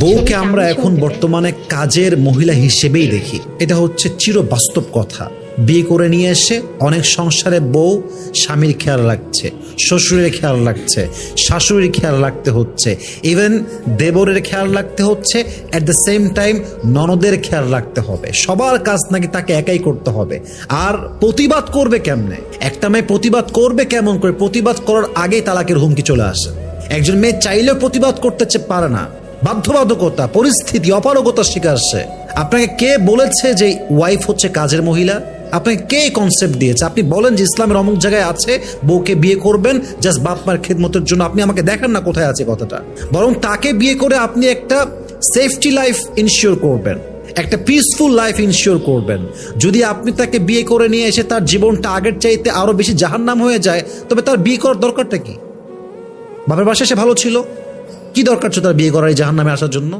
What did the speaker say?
বউকে আমরা এখন বর্তমানে কাজের মহিলা হিসেবেই দেখি। এটা হচ্ছে চির বাস্তব কথা। বিয়ে করে নিয়ে এসে অনেক সংসারে বউ স্বামীর খেয়াল রাখছে, শ্বশুরের খেয়াল রাখছে, শাশুড়ির খেয়াল রাখতে হচ্ছে। ইভেন দেবরের খেয়াল রাখতে হচ্ছে অ্যাট দ্য সেম টাইম ননদের খেয়াল রাখতে হবে। সবার কাজ নাকি তাকে একাই করতে হবে। আর প্রতিবাদ করবে কেমনে? একটা মেয়ে প্রতিবাদ করবে কেমন করে? প্রতিবাদ করার আগেই তালাকের হুমকি চলে আসে। একজন মেয়ে চাইলেও প্রতিবাদ করতে পারে না। বাধ্যবাধকতা, পরিস্থিতি, অপারগতার শিকার সে। আপনাকে কে বলেছে যে ওয়াইফ হচ্ছে কাজের মহিলা? আপনাকে কে কনসেপ্ট দিয়েছে? আপনি বলেন যে ইসলামের অমুক জায়গায় আছে, বউকে বিয়ে করবেন জাস্ট বাপ মার খেদমতের জন্য আপনি আমাকে দেখান না কোথায় আছে কথাটা। বরং তাকে বিয়ে করে আপনি একটা সেফটি লাইফ ইনশিওর করবেন, একটা পিসফুল লাইফ ইনশিওর করবেন। যদি আপনি তাকে বিয়ে করে নিয়ে এসে তার জীবনটা আগের চাইতে আরও বেশি জাহান্নাম হয়ে যায়, তবে তার বিয়ে করার দরকারটা কি? বাপের বাসায় সে ভালো ছিল? কি দরকার ছিল তার বিয়ে করার এই জাহান্নামে আসার জন্য?